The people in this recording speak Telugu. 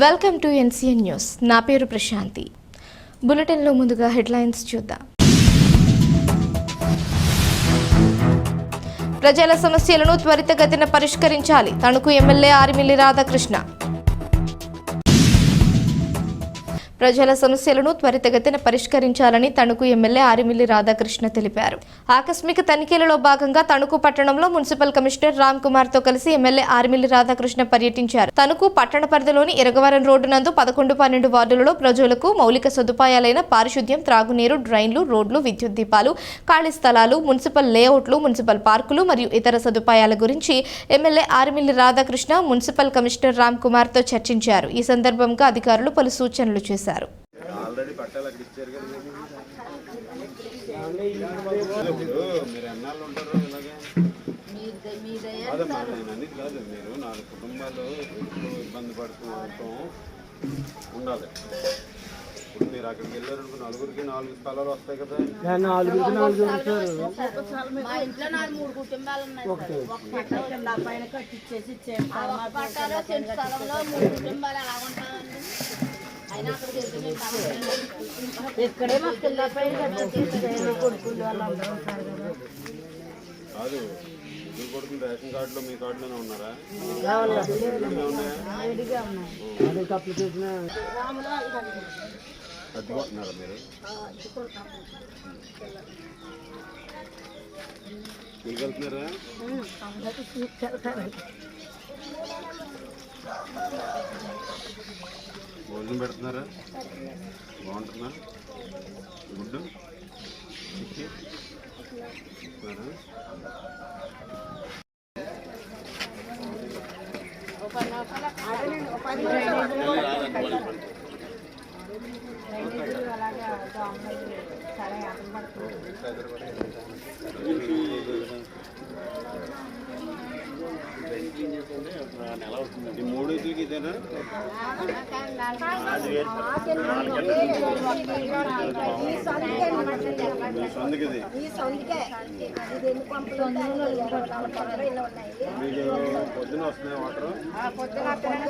Welcome to NCN news. నా పేరు ప్రశాంతి. బులెటిన్లో ముందుగా హెడ్లైన్స్ చూద్దాం. ప్రజల సమస్యలను త్వరితగతిన పరిష్కరించాలి. తణుకు ఎమ్మెల్యే ఆరిమిల్లి రాధాకృష్ణ. ప్రజల సమస్యలను త్వరితగతిన పరిష్కరించాలని తణుకు ఎమ్మెల్యే ఆరిమిల్లి రాధాకృష్ణ తెలిపారు. ఆకస్మిక తనిఖీలలో భాగంగా తణుకు పట్టణంలో మున్సిపల్ కమిషనర్ రామ్ కుమార్తో కలిసి ఎమ్మెల్యే ఆరిమిల్లి రాధాకృష్ణ పర్యటించారు. తణుకు పట్టణ పరిధిలోని ఇరగవరం రోడ్డు నందు పదకొండు పన్నెండు వార్డులలో ప్రజలకు మౌలిక సదుపాయాలైన పారిశుద్ధ్యం త్రాగునీరు డ్రైన్లు రోడ్లు విద్యుత్ దీపాలు ఖాళీ స్థలాలు మున్సిపల్ లేఅవుట్లు మున్సిపల్ పార్కులు మరియు ఇతర సదుపాయాల గురించి MLA Arimilli Radhakrishna municipal commissioner Ram కుమార్తో చర్చించారు. ఈ సందర్భంగా అధికారులు పలు సూచనలు చేశారు. ఆల్రెడీ పట్టాలు అక్కడ ఇచ్చారు కదా ఇప్పుడు మీరు నాలుగు కుటుంబాలు ఇబ్బంది పడుతూ ఉండాలి. ఇప్పుడు మీరు అక్కడికి వెళ్ళారనుకో నలుగురికి నాలుగు స్థలాలు వస్తాయి కదా. నాలుగు నాలుగు ఉంటారు మా ఇంట్లో నాలుగు మూడు కుటుంబాలు ఉన్నాయి సార్. ఒక పట్టా కింద పైన కట్టించేసి ఇచ్చేస్తాం. మా పట్టాలో సెంటు స్థలంలో మూడు కుటుంబాలు ఎలా ఉంటామండి మా కింద. పైన కట్టించేసి కొడుకులు వాళ్ళందరూ ఉంటారు కదా కాదు మీ కొడుకులు రేషన్ కార్డులో మీ కార్డులోనే ఉన్నారా విడిగా ఉన్నాయా? విడిగా ఉన్నాయి పెడుతున్నారా? బాగుంటుందా? గుడ్డు? చిక్కి ఈ మూడింటికి ఇదేనా? మీకు పొద్దున వస్తున్నాయి వాటర్?